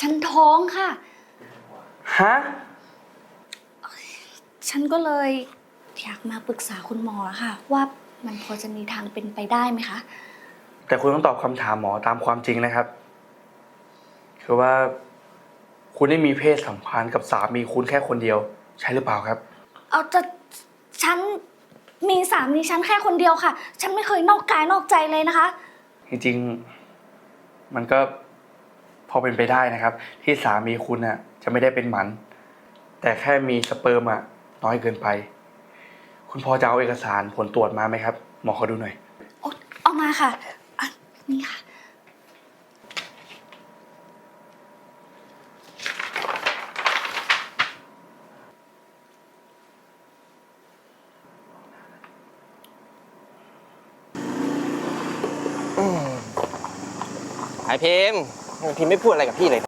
ฉันท้องค่ะ ฮะ ฉันก็เลยอยากมาปรึกษาคุณหมอค่ะ ว่ามันพอจะมีทางเป็นไปได้ไหมคะ แต่คุณต้องตอบคำถามหมอตามความจริงนะครับ คือว่า คุณได้มีเพศสัมพันธ์กับสามีคุณแค่คนเดียว ใช่หรือเปล่าครับ เอาแต่ฉันมีสามีฉันแค่คนเดียวค่ะ ฉันไม่เคยนอกกายนอกใจเลยนะคะ จริงๆ มันก็พ อเป็นไปได้นะครับ ที่สามีคุณน่ะจะไม่ได้เป็นหมัน แต่แค่มีสเปิร์มอะน้อยเกินไป คุณพอจะเอาเอกสารผลตรวจมาไหมครับ หมอขอดูหน่อยโอ๊ะเอามาค่ะอะนี่ค่ะ ไอพิมพ์ บางทีไม่พูดอะไรกับพี่เลย